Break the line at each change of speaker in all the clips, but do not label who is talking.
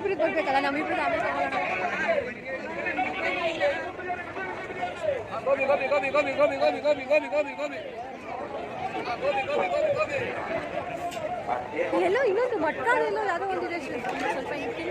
ನಮ್ಮಿಬ್ರಿಗೆ ಬರ್ಬೇಕಲ್ಲ ನಮ್ಮಿಬ್ರಿಗೆ ಆಮೇಲೆ ಎಲ್ಲೋ
Gobi, gobi,
ಎಲ್ಲೋ ಇನ್ನೊಂದು ಯಾವುದೋ. ಸ್ವಲ್ಪ ಇಟ್ಟಿ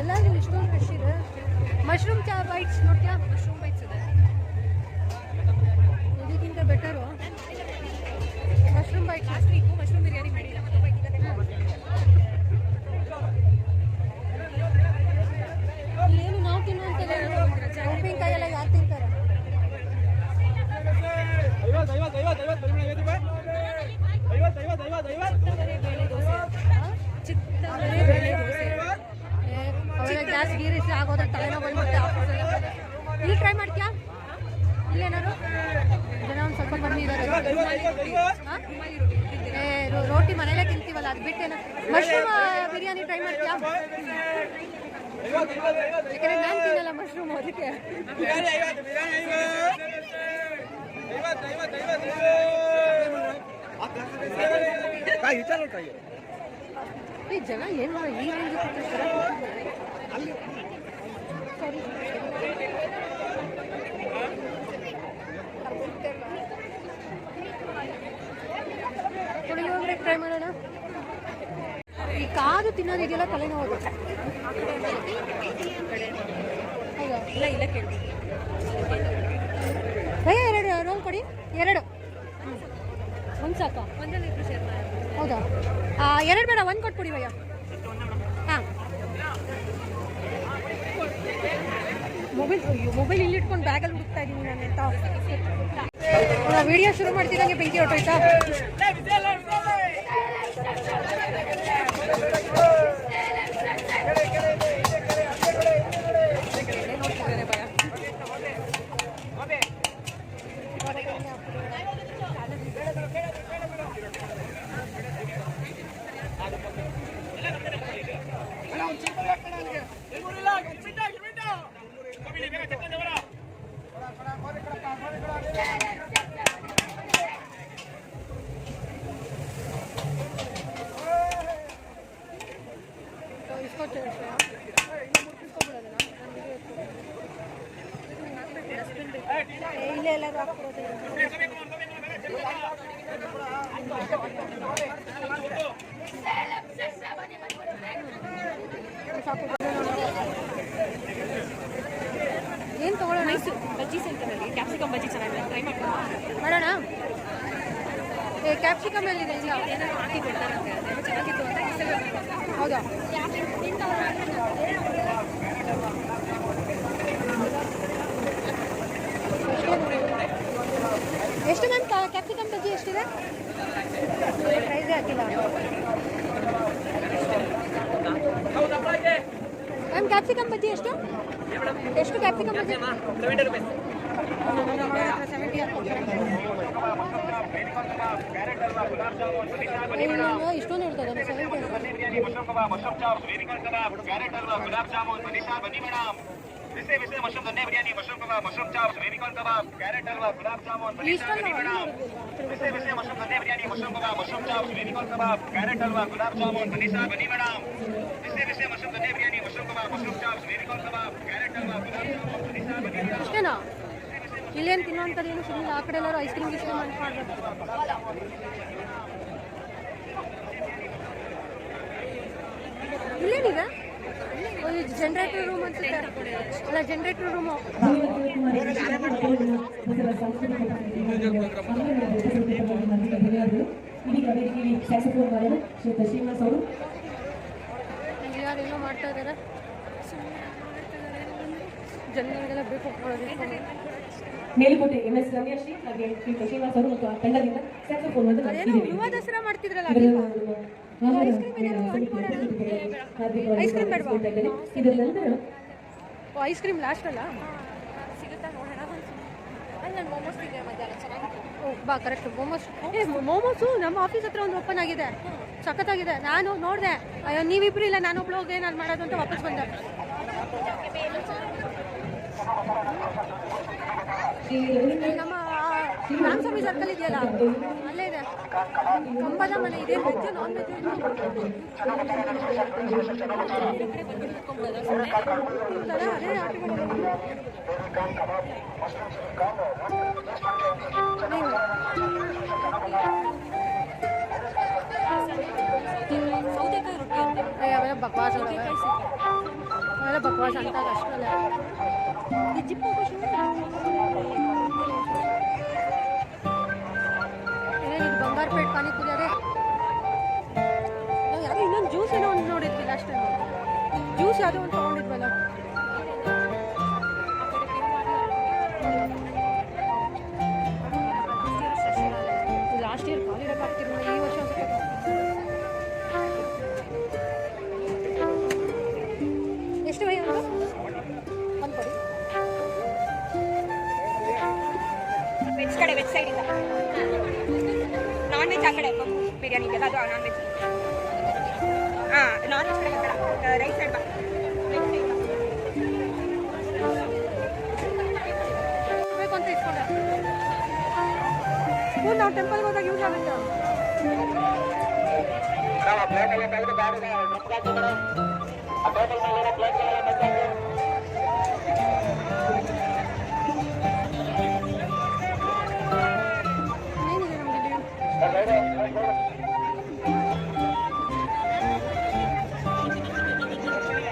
ಎಲ್ಲಾದ್ರೂ ಇಷ್ಟೊಂದು ಫ್ರೆಶ್ ಇದೆ ಮಶ್ರೂಮ್ ಚಾ ಬೈಟ್ಸ್ ನೋಡ್ತೀಯಾ
ಮಶ್ರೂಮ್ ಬೈಟ್ಸ್ ಇದೆ.
ಇದಕ್ಕಿಂತ better mushroom
bite last week mushroom biryani ಮತ್ತೆ
ಏನು ನಾವು ತಿನ್ನುವಂಥದ್ದು? ಉಪ್ಪಿನಕಾಯಿ ಎಲ್ಲ ಯಾರು ತಿಂತಾರೆ? ಅವೆಲ್ಲ ಗ್ಯಾಸ್ ಗೀರಿಸಿ ಆಗೋದ್ರೆ ತಲೆನೋ ಬಂದ್ಬಿಡುತ್ತೆ ಆಫೀಸಲ್ಲಿ ಇಲ್ಲಿ ಟ್ರೈ ಮಾಡ್ತೀಯಾ? ಜನ ಸ್ವಲ್ಪ ಕಮ್ಮಿ ಇದ್ದಾರೆ ರೋಟಿ ಮನೇಲೆ ತಿಂತೀವಲ್ಲ ಅದು ಬಿಟ್ಟೇನು ಮಶ್ರೂಮ್ ಬಿರಿಯಾನಿ ಟ್ರೈ ಮಾಡ್ತೀಯಾ ಯಾಕಂದ್ರೆ ನಾನು ತಿನ್ನಲ್ಲ ಮಶ್ರೂಮ್ ಅದಕ್ಕೆ ಈ ಜನ ಏನು ಮಾಡೋ ಪುಳಿಯೋಗರೆ ಟ್ರೈ ಮಾಡೋಣ ಈ ಕಾದು ತಿನ್ನೋದಿದೆಯಲ್ಲ ತಲೆನೋವು ಹೌದಾ
ಇಲ್ಲ ಇಲ್ಲ ಕೇಳಿ
ಭಯ ಎರಡು ರೋಲ್ ಕೊಡಿ ಎರಡು ಒಂದು ಸಾಕಾ. ಹೌದಾ? ಎರಡು ಬೇಡ ಒಂದು ಕೊಟ್ಬಿಡಿ ಭಯ್ಯ. ಹಾಂ. ಮೊಬೈಲ್ ಮೊಬೈಲ್ ಇಲ್ಲಿ ಇಟ್ಕೊಂಡು ಬ್ಯಾಗಲ್ಲಿ ಹುಡುಕ್ತಾ ಇದ್ದೀನಿ ನಾನು ಅಂತ ವಿಡಿಯೋ ಶುರು ಮಾಡ್ತಿದ್ದಂಗೆ ಬೆಂಕಿ ಹೊಟ್ಟೋಯ್ತಾ ಏನು ತಗೊಳ್ಳೋಣ
ಮೈಸೂರು ಬಜ್ಜಿ ಸೆಂಟರಲ್ಲಿ ಕ್ಯಾಪ್ಸಿಕಮ್ ಬಜ್ಜಿ ಚೆನ್ನಾಗಿದೆ ಟ್ರೈ ಮಾಡ್ಕೊಂಡು
ಮಾಡೋಣ ಏ ಕ್ಯಾಪ್ಸಿಕಮ್ ಎಲ್ಲಿದೆ ಇಲ್ಲ
ಏನಾದ್ರು ಹಾಕಿ ಕೊಡ್ತಾರಂತೆ ಅದೇನೋ ಚೆನ್ನಾಗಿತ್ತು ಅಂತ ಇನ್ಸ್ಟಾಗ್ರಾಮ್
ಹೌದಾ ಎಷ್ಟು ಮ್ಯಾಮ್ ಕ್ಯಾಪ್ಸಿಕಮ್ ಬಜ್ಜಿ ಎಷ್ಟಿದೆ? ಪ್ರೈಸೇ ಹಾಕಿಲ್ಲ ಮ್ಯಾಮ್ ಕ್ಯಾಪ್ಸಿಕಮ್ ಬಜ್ಜಿ ಎಷ್ಟು ಎಷ್ಟು ಕ್ಯಾಪ್ಸಿಕಮ್ ಬಜ್ಜಿ ಇಷ್ಟೊಂದು ಹೇಳ್ತಾರೆ ಸೆವೆಂಟಿ
ಮಶ್ರೂಮ್ ಚಾಪ್ಸ್ ವೇರಿಕಲ್ ಕಬಾಬ್ ಕ್ಯಾರೆಟ್ ಹಲ್ವಾ ಗುಲಾಬ್ ಜಾಮೂನ್ ಬನ್ನಿ ಸರ್ ಬನ್ನಿ ಮೇಡಮ್ ಬಿಸಿ ಬಿಸಿ ಮಶ್ರೂಮ್ ದೊನ್ನೆ biryani mushroom kebab mushroom chops ವೇರಿಕಲ್ ಕಬಾಬ್ ಕ್ಯಾರೆಟ್ ಹಲ್ವಾ ಗುಲಾಬ್ ಜಾಮೂನ್ ಬನ್ನಿ ಸರ್ ಬನ್ನಿ ಮೇಡಮ್ ಬಿಸಿ ಬಿಸಿ ಮಶ್ರೂಮ್ ದೊನ್ನೆ biryani mushroom kebab mushroom chops ವೇರಿಕಲ್ ಕಬಾಬ್ ಕ್ಯಾರೆಟ್ ಹಲ್ವಾ ಗುಲಾಬ್ ಜಾಮೂನ್ ಬನ್ನಿ ಸರ್ ಬನ್ನಿ ಮೇಡಮ್ ಬಿಸಿ ಬಿಸಿ ಮಶ್ರೂಮ್ ದೊನ್ನೆ biryani mushroom kebab mushroom chops ವೇರಿಕಲ್ ಕಬಾಬ್ carrot halwa gulab jamun ಬನ್ನಿ sir ಬನ್ನಿ madam
ಅಷ್ಟೇನಾ ಇಲ್ಲೇನು ತಿನ್ನೋಂಥದ್ದು ಏನು ಸಿಗಲಿಲ್ಲ ಆ ಕಡೆ ಎಲ್ಲರೂ ಐಸ್ ಕ್ರೀಮ್ ಗಿಸ್ಕ್ರೀಮ್ ಅಂತ ಮಾಡ್ಬೇಕು ಇಲ್ಲೇನಿದೆ? ಜನರೇಟರ್ ರೂಮ್ ಅಂತ ಅಲ್ಲ ಜನರೇಟರ್ ರೂಮು ಯಾರೇನೋ ಮಾಡ್ತಾ ಇದ್ದಾರೆ ಜನಗಳಿಗೆಲ್ಲ ಬೇಕು
ಮೇಲುಕೋಟೆ ಎಂ ಎಸ್ ರಮ್ಯಾಶ್ರೀ ಹಾಗೆ ಶ್ರೀ ಶ್ರೀನಿವಾಸ್ ಅವರು ಮತ್ತು ಆ ತಂಡದಿಂದ ಸ್ಯಾಕ್ಸೋಫೋನ್
ದಸರಾ ಮಾಡ್ತಿದ್ರಲ್ಲ ಐಸ್ ಕ್ರೀಮ್
ಇದರ ನಂತರ
ಐಸ್ ಕ್ರೀಮ್ ಲಾಸ್ಟ್ ಅಲ್ಲ
ಸಿಗುತ್ತಾ ನೋಡೋಣ
ಬಾ ಕರೆಕ್ಟ್ ಮೋಮೋಸ್ ಏ ಮೋಮೋಸು ನಮ್ಮ ಆಫೀಸ್ ಹತ್ರ ಒಂದು ಓಪನ್ ಆಗಿದೆ ಸಖತ್ತಾಗಿದೆ ನಾನು ನೋಡಿದೆ ಅಯ್ಯೋ ನೀವಿಬ್ರು ಇಲ್ಲ ನಾನು ಒಬ್ಳು ಹೋಗಿ ನಾನು ಮಾಡೋದು ಅಂತ ವಾಪಸ್ ಬಂದೆ ನಮ್ಮ ರಾಮಸ್ವಾಮಿ ಸರ್ಕಲ್ ಇದೆಯಲ್ಲ ಅಲ್ಲೇ ಇದೆ ಕಂಬದ ಮನೆ ಇದೆ ವೆಜ್ ನಾನ್ ವೆಜ್ ಅದೇ ಆಟಗಳು
ಸೌತೆಕಾಯಿ ರೊಟ್ಟಿ ಅಂತೆ
ಏ, ಅವೆಲ್ಲ ಬಕ್ವಾಸ್ ಅವೆಲ್ಲ ಅವೆಲ್ಲ ಬಕ್ವಾಸ್ ಅಂತ ಅಷ್ಟಲ್ಲ ಈ ಜಿಪ್ಪು ಖುಷಿ ಏನಿದು ಬಂಗಾರಪೇಟ್ ಪಾನಿಪುರಿ ಅದೇ ನಾವು ಯಾವುದೋ ಇನ್ನೊಂದು ಜ್ಯೂಸ್ ಏನೋ ಒಂದು ನೋಡಿದ್ವಿ ಲಾಸ್ಟ್ ಟೈಮ್ ಜ್ಯೂಸ್ ಯಾವುದೋ ಒಂದು ತೊಗೊಂಡಿದ್ವಲ್ಲ ಲಾಸ್ಟ್ ಇಯರ್ ಕಾಲ್ ಇಡೋಕ್ಕಾಗ್ತಿರಲಿಲ್ಲ ಈ ವರ್ಷ ಒಂದ್ ಸ್ವಲ್ಪ ಎಷ್ಟು ವೈ ಒಂದು ಒಂದು ಕೊಡಿ
ವೆಜ್ ಕಡೆ ವೆಜ್ ಸೈಡ್ ಇಲ್ಲ ನಾನ್ ವೆಜ್ ಆ ಕಡೆ ಬಿರಿಯಾನಿ ಇದೆಲ್ಲ ಅದು ನಾನ್ ವೆಜ್ ಹಾಂ ನಾನ್ ವೆಜ್ ಕಡೆ ಬೇಡ ರೈಟ್ ಸೈಡ್ ಬಾ ವೆಜ್ ಸೈಡ್
ಬೇಕು ಅಂತ ಇಟ್ಕೊಂಡೆ ಹ್ಞೂ ನಾವು ಟೆಂಪಲ್ಗೆ ಹೋದಾಗ ಯೂಸ್ ಆಗುತ್ತೆ ಏನಿದೆ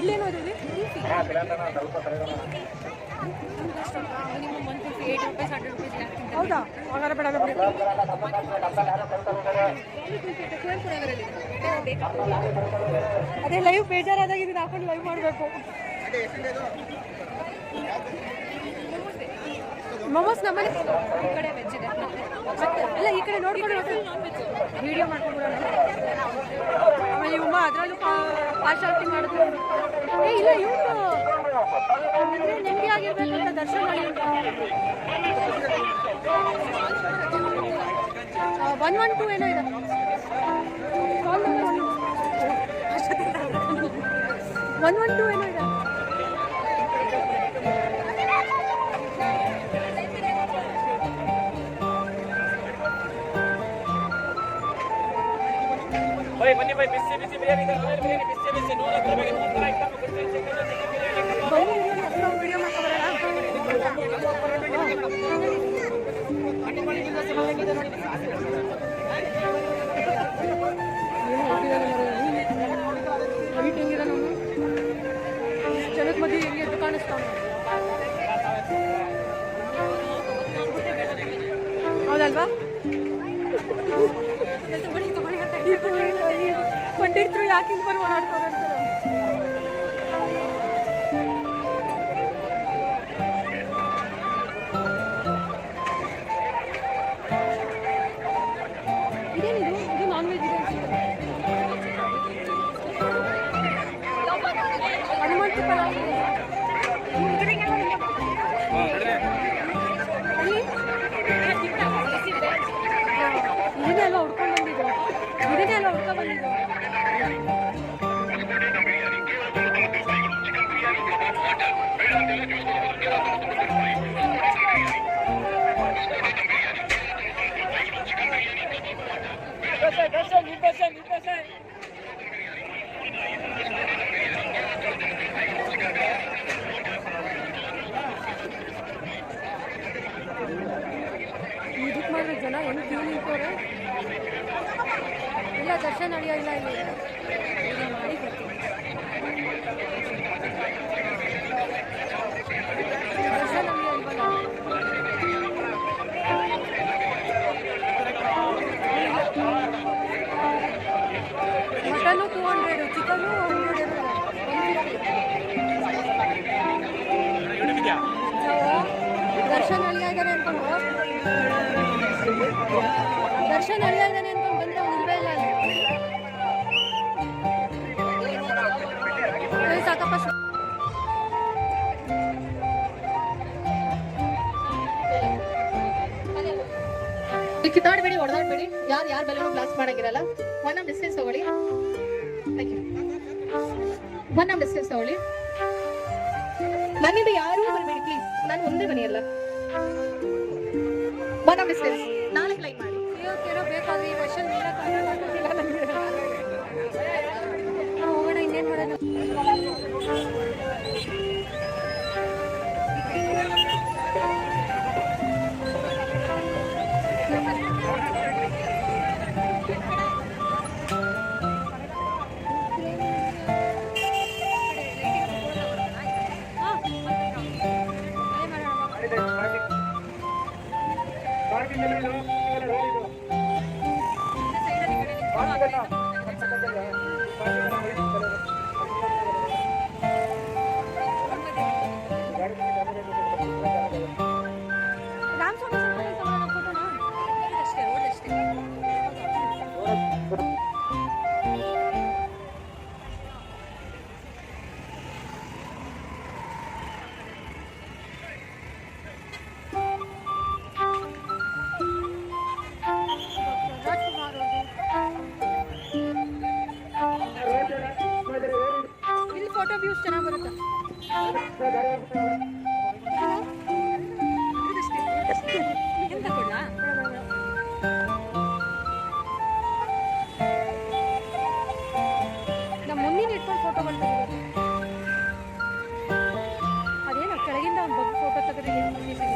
ಇಲ್ಲೇನೋ ಇದೆ? ಇಲ್ಲಿ?
Minimum one fifty eight rupees hundred rupees ಹಾಕ್ತೀನಿ
ಹೌದಾ? ಹಾಗಾದ್ರೆ ಬೇಡ ಬೇಡ. ಅದೇ ಲೈವ್ ಬೇಜಾರಾದಾಗ ಇದನ್ನ ಹಾಕೊಂಡು ಲೈವ್ ಮಾಡಬೇಕು. ಮೊಮೋಸ್ ನಮ್ಮಲ್ಲಿ
ಈ ಕಡೆ? ವೆಜ್
ಮತ್ತೆ ಈ ಕಡೆ ನೋಡ್ಕೊಂಡು ವಿಡಿಯೋ ಮಾಡ್ಕೊಂಡ್ಬಿಡೋಣ. ಆಮೇಲೆ ಇವ್ಮ ಅದರಲ್ಲೂ ಪಾರ್ಶಾಲಿಟಿ ಮಾಡಿದ್ರು ಇಲ್ಲ, ಇವನು ನೆಮ್ಮದಿ ಆಗಿರ್ಬೇಕು ದರ್ಶನ ಮಾಡಿ ಒನ್ ಒನ್ ಟೂ ಏನೋ ಇದೆ. ಒನ್ ಒನ್ ಟೂ ಏನೋ ಇದೆ.
ಬಿಸಿ ಬಿಸಿ ಬಿರಿಯಾನಿ ಇದೆ ನೋಡಿ ಬಿರಿಯಾನಿ ಬಿಸಿ ಬಿಸಿ ನೂರ ಹತ್ತು ರೂಪಾಯಿಗೆ ನೂರ ಐವತ್ತು ಕೊಡ್ತೀನಿ ಚಿಕನ್ ಚಿಕನ್ ಬಿರಿಯಾನಿ
ಬನ್ನಿ ವಿಡಿಯೋ ಮಾಡ್ಕೊಂಬರೋಣ ಹೈಟ್ ಹೆಂಗಿದೆ ನಾವು ಜನದ ಮಧ್ಯೆ ಹೆಂಗೆ ಎದ್ದು ಕಾಣಿಸ್ತಾವ ಹೌದಲ್ವಾ ಪಂಡಿತರು ಯಾಕೆ ಬಂದು ಓಡಾಡ್ತಾರೆ
ಇದಕ್ಕೆ ಮಾಡಿದ್ರೆ ಜನ
ಹೆಂಗೆ ಕ್ಯೂ ನಿಂತವ್ರೆ ಇಲ್ಲ ದರ್ಶನ ನಡೆಯೋ ಇಲ್ಲ ಇಲ್ಲ ಇಲ್ಲ ಮಾಡಿ ಬರ್ತೀನಿ ದರ್ಶನ ನಡೆಯೋ ಇವಾಗ mutton two hundred chicken Darshan ಅಳಿಯ ಅಂತ ಅನ್ಕೊಂಡು. ದರ್ಶನ್ ಅಳಿಯ ಇದ್ದಾನೆ ಅನ್ಕೊಂಡು ಬಂದ್ರೆ ಇಲ್ವೇ ಇಲ್ಲ ಸಾಕಪ್ಪ
ಕಿತ್ತಾಡ್ಬೇಡಿ, ಹೊಡೆದಾಡ್ಬೇಡಿ. ಯಾರು ಯಾರ ಬೆಲೆ ಬ್ಲಾಸ್ಟ್ ಮಾಡಂಗಿರಲ್ಲ. ಒನ್ ಆಫ್ ಡಿಸ್ಟೆನ್ಸ್ ತಗೊಳ್ಳಿ ಒನ್ ಆಫ್ ಅವಳಿ ನನ್ನಿಂದ ಯಾರೂ ಬರಬೇಡಿ ಪ್ಲೀಸ್ ನಾನು ಮುಂದೆ ಮನೆಯಲ್ಲ ಎಲ್ಲ ಒನ್ ನಾಳೆ ಲೈನ್ ಮಾಡಿ
ಬೇಕಾದ್ರೆ ಈ ವರ್ಷ. ನಾವು ಹೋಗೋಣ ಇನ್ನೇನು ಮಾಡೋಣ করে